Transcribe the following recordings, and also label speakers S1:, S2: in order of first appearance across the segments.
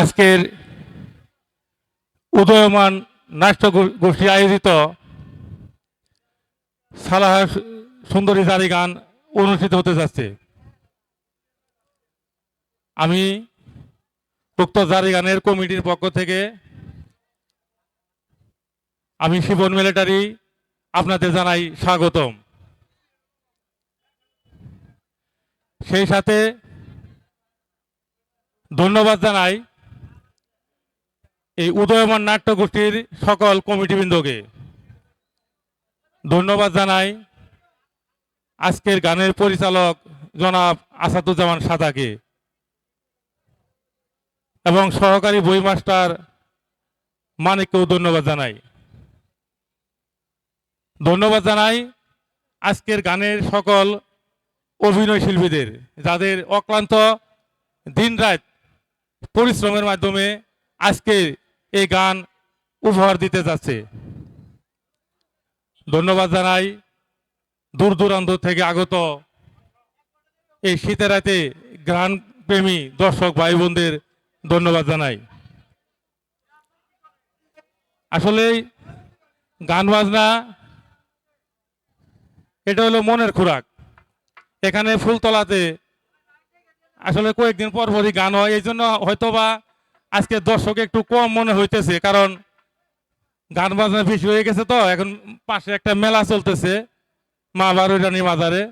S1: আজকের উদয়মান নাট্য গোষ্ঠী আয়োজিত সালাহ সুন্দরী জারি গান অনুষ্ঠিত হতে যাচ্ছে। আমি উক্ত জারি গানের কমিটির পক্ষ থেকে আমি শিবন মিলিটারি আপনাদের জানাই স্বাগতম। সেই সাথে ধন্যবাদ জানাই এই উদয়মান নাট্য গোষ্ঠীর সকল কমিটিবৃন্দকে ধন্যবাদ জানাই। আজকের গানের পরিচালক জনাব আসাদুজ্জামান সাদাকে এবং সহকারী বই মাস্টার মানিককেও ধন্যবাদ জানাই। ধন্যবাদ জানাই আজকের গানের সকল অভিনয় শিল্পীদের, যাদের অক্লান্ত দিনরাত পরিশ্রমের মাধ্যমে আজকে এই গান উপহার দিতে যাচ্ছে। ধন্যবাদ জানাই দূর দূরান্ত থেকে আগত এই শীতের রাতে গান প্রেমী দর্শক ভাই বোনদের ধন্যবাদ জানাই। আসলে গান বাজনা, এটা হলো মনের খোরাক। এখানে ফুলতলাতে আসলে কয়েকদিন পরপরই গান হয়, এই জন্য হয়তো বা আজকে দর্শক একটু কম মনে হইতেছে, কারণ গান বাজনা বেশি হয়ে গেছে তো, এখন পাশে একটা মেলা চলতেছে, মা বারুরানি মাজারে।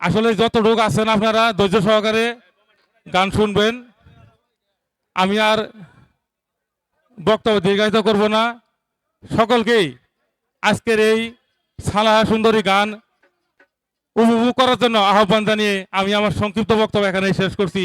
S1: আসলে যত লোক আছেন আপনারা, ধৈর্য সহকারে গান শুনবেন। আমি আর বক্তব্য দীর্ঘায়িত করব না। সকলকেই আজকের এই সালাহা সুন্দরী গান উপভোগ করার জন্য আহ্বান জানিয়ে আমি আমার সংক্ষিপ্ত বক্তব্য এখানে শেষ করছি।